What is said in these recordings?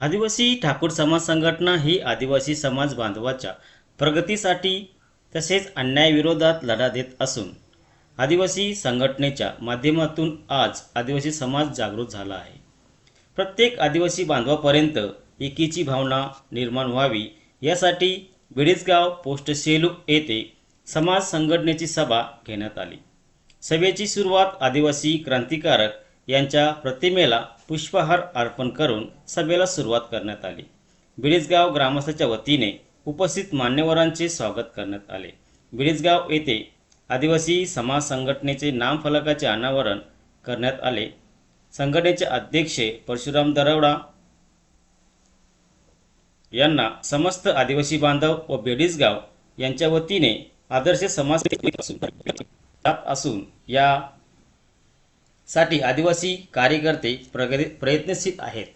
आदिवासी ठाकूर समाज संघटना ही आदिवासी समाज बांधवाच्या प्रगतीसाठी तसेच अन्यायाविरोधात लढा देत असून आदिवासी संघटनेच्या माध्यमातून आज आदिवासी समाज जागृत झाला आहे. प्रत्येक आदिवासी बांधवापर्यंत एकीची भावना निर्माण व्हावी यासाठी बिडेजगाव पोस्ट सेलू येथे समाज संघटनेची सभा घेण्यात आली. सभेची सुरुवात आदिवासी क्रांतिकारक यांच्या प्रतिमेला पुष्पहार अर्पण करून सभेला सुरुवात करण्यात आली. बिडीसगाव ग्रामस्थाच्या वतीने उपस्थित मान्यवरांचे स्वागत करण्यात आले. बिडीसगाव येथे आदिवासी समाज संघटनेचे नामफलकाचे अनावरण करण्यात आले. संघटनेचे अध्यक्ष परशुराम दरवडा यांना समस्त आदिवासी बांधव व बेडीसगाव यांच्या वतीने आदर्श समाज जात असून या साठी आदिवासी कार्यकर्ते प्रगती प्रयत्नशील आहेत.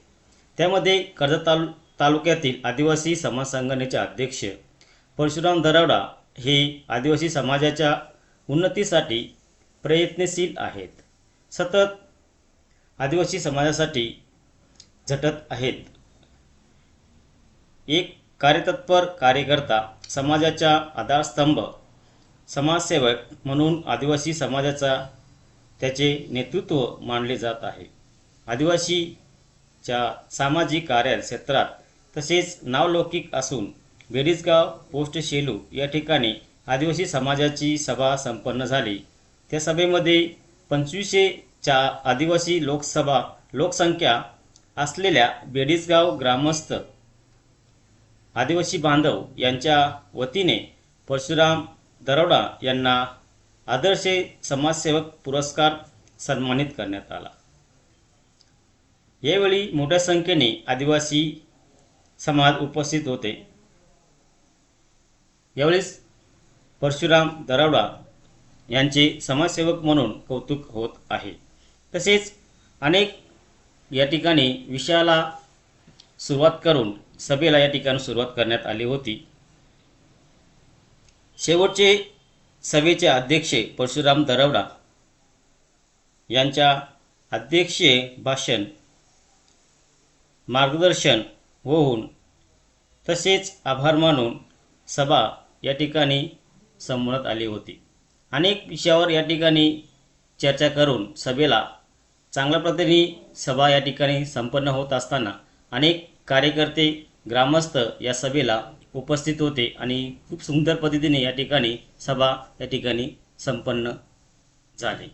त्यामध्ये कर्जत तालु तालुक्यातील आदिवासी समाज संघटनेचे अध्यक्ष परशुराम दरावडा हे आदिवासी समाजाच्या उन्नतीसाठी प्रयत्नशील आहेत. सतत आदिवासी समाजासाठी झटत आहेत. एक कार्यतत्पर कार्यकर्ता समाजाचा आधारस्तंभ समाजसेवक म्हणून आदिवासी समाजाचा त्याचे नेतृत्व मानले जात आहे. आदिवासीच्या सामाजिक कार्य क्षेत्रात तसेच नावलौकिक असून बेडीसगाव पोस्ट शेलू या ठिकाणी आदिवासी समाजाची सभा संपन्न झाली. त्या सभेमध्ये पंचवीसशेच्या आदिवासी लोकसभा लोकसंख्या असलेल्या बेडीसगाव ग्रामस्थ आदिवासी बांधव यांच्या वतीने परशुराम दरोडा यांना आदर्श समाजसेवक पुरस्कार सन्मानित करण्यात आला. यावेळी मोठ्या संख्येने आदिवासी समाज उपस्थित होते. यावेळी परशुराम दरावडा यांचे समाजसेवक म्हणून कौतुक होत आहे. तसेच अनेक या ठिकाणी विषयाला सुरुवात करून सभेला या ठिकाणी सुरुवात करण्यात आली होती. शेवटचे सभेचे अध्यक्ष परशुराम दरवडा यांच्या अध्यक्षीय भाषण मार्गदर्शन होऊन तसेच आभार मानून सभा या ठिकाणी संपवण्यात आली होती. अनेक विषयावर या ठिकाणी चर्चा करून सभेला चांगल्या पद्धतीने सभा या ठिकाणी संपन्न होत असताना अनेक कार्यकर्ते ग्रामस्थ या सभेला उपस्थित होते आणि खूप सुंदर पद्धतीने या ठिकाणी सभा या ठिकाणी संपन्न झाली.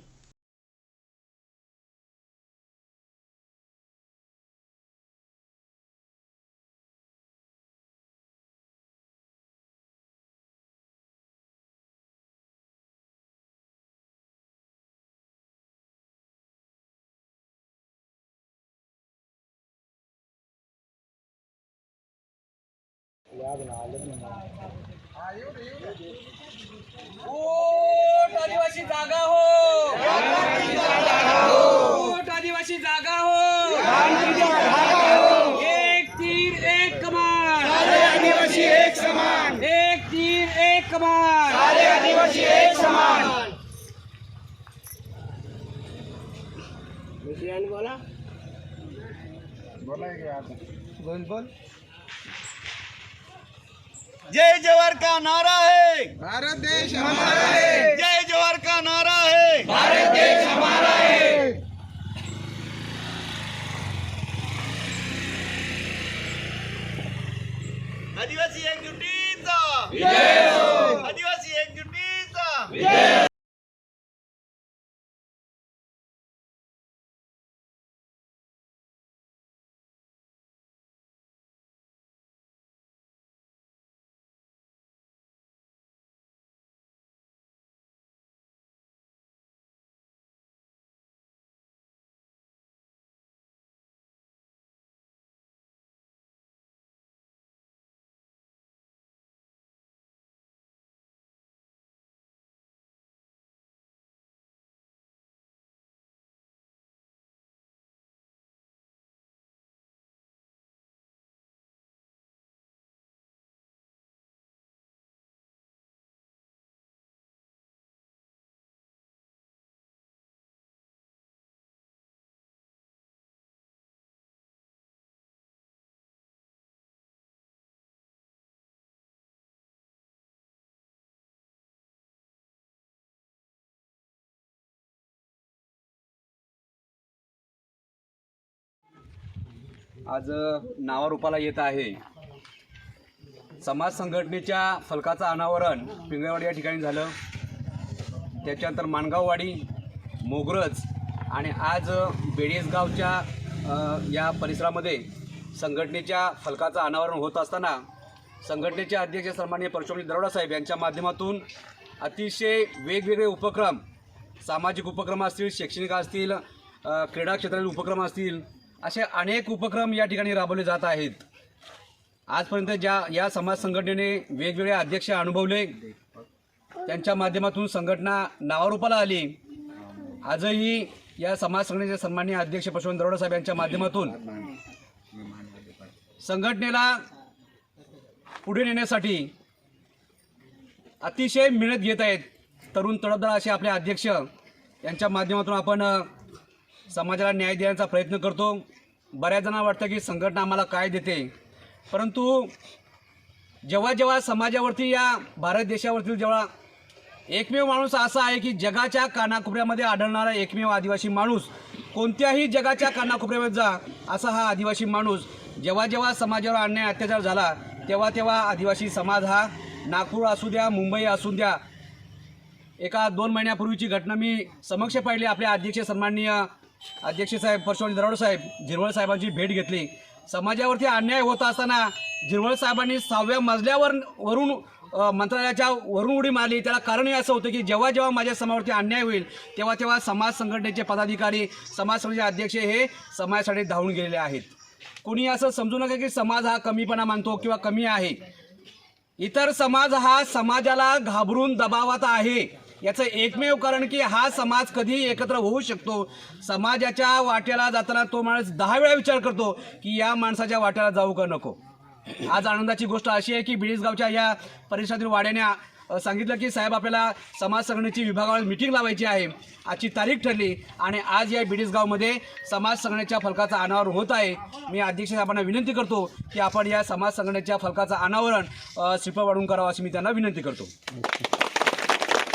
आदिवासी जागा हो. आदिवासी जागा हो. एक तीर एक कमान. आदिवासी एक समान एक तीर एक कमान आदिवासी एक समान बोल बोल. जय जवाहर का नारा है। भारत देश हमारा है। जय जवाहर का नारा है। भारत देश हमारा है। आदिवासी एकजुटीचा। आदिवासी एकजुटीचा। आज नावारूपाला येत आहे. समाज संघटनेच्या फलकाचं अनावरण पिंगळवाडी या ठिकाणी झालं. त्याच्यानंतर माणगाववाडी मोगरज आणि आज बेडेसगावच्या या परिसरामध्ये संघटनेच्या फलकाचं अनावरण होत असताना संघटनेचे अध्यक्ष सन्माननीय परशुरामजी दरोडा साहेब यांच्या माध्यमातून अतिशय वेगवेगळे उपक्रम सामाजिक उपक्रम असतील शैक्षणिक असतील क्रीडा क्षेत्रातील उपक्रम असतील असे अनेक उपक्रम या ठिकाणी राबवले जात आहेत. आजपर्यंत ज्या या समाज संघटनेने वेगवेगळे अध्यक्ष अनुभवले. त्यांच्या माध्यमातून संघटना नावारूपाला आली. आजही या समाज संघटनेचे सन्माननीय अध्यक्ष परशुराम दरोडा साहेब यांच्या माध्यमातून संघटनेला पुढे नेण्यासाठी अतिशय मेहनत घेत आहेत तरुण तडफदार असे आपले अध्यक्ष. यांच्या माध्यमातून आपण समाजाला न्याय देण्याचा प्रयत्न करतो. बऱ्याच जणांना वाटतं की संघटना आम्हाला काय देते. परंतु जेव्हा जेव्हा समाजावरती या भारत देशावरती जेव्हा एकमेव माणूस असा आहे की जगाच्या कानाकोपऱ्यामध्ये आढळणारा एकमेव आदिवासी माणूस कोणत्याही जगाच्या कानाकोपऱ्यामध्ये जा असा हा आदिवासी माणूस जेव्हा जेव्हा समाजावर अन्याय अत्याचार झाला तेव्हा तेव्हा आदिवासी समाज हा नागपूर असू द्या मुंबई असू द्या एका दोन महिन्यापूर्वीची घटना मी समक्ष पाहिली. आपल्या अध्यक्ष सन्माननीय अध्यक्ष साहेब परशुराम दरोड साहेब झिरवळ साहेबांची भेट घेतली. समाजावरती अन्याय होत असताना झिरवळ साहेबांनी सहाव्या मजल्यावर वरून मंत्रालयाच्या वरून उडी मारली. त्याला कारण हे असं होतं की जेव्हा जेव्हा माझ्या समाजावरती अन्याय होईल तेव्हा तेव्हा समाज संघटनेचे पदाधिकारी समाज संघटनेचे अध्यक्ष हे समाजासाठी धावून गेलेले आहेत. कोणी असं समजू नका की समाज हा कमीपणा मानतो किंवा कमी आहे. इतर समाज हा समाजाला घाबरून दबावात आहे. याचं एकमेव कारण की हा समाज कधी एकत्र होऊ शकतो. समाजाच्या वाट्याला जाताना तो माणूस दहा वेळा विचार करतो की या माणसाच्या वाट्याला जाऊ का नको. आज आनंदाची गोष्ट अशी आहे की बिडीसगावच्या या परिसरातील वाड्याने सांगितलं की साहेब आपल्याला समाज संघटनेची विभागावर मिटिंग लावायची आहे. आजची तारीख ठरली आणि आज या बिडीसगावमध्ये समाज संघटनेच्या फलकाचं अनावरण होत आहे. मी अध्यक्ष साहेबांना विनंती करतो की आपण या समाज संघटनेच्या फलकाचं अनावरण श्रीफळ वाढून करावं अशी मी त्यांना विनंती करतो.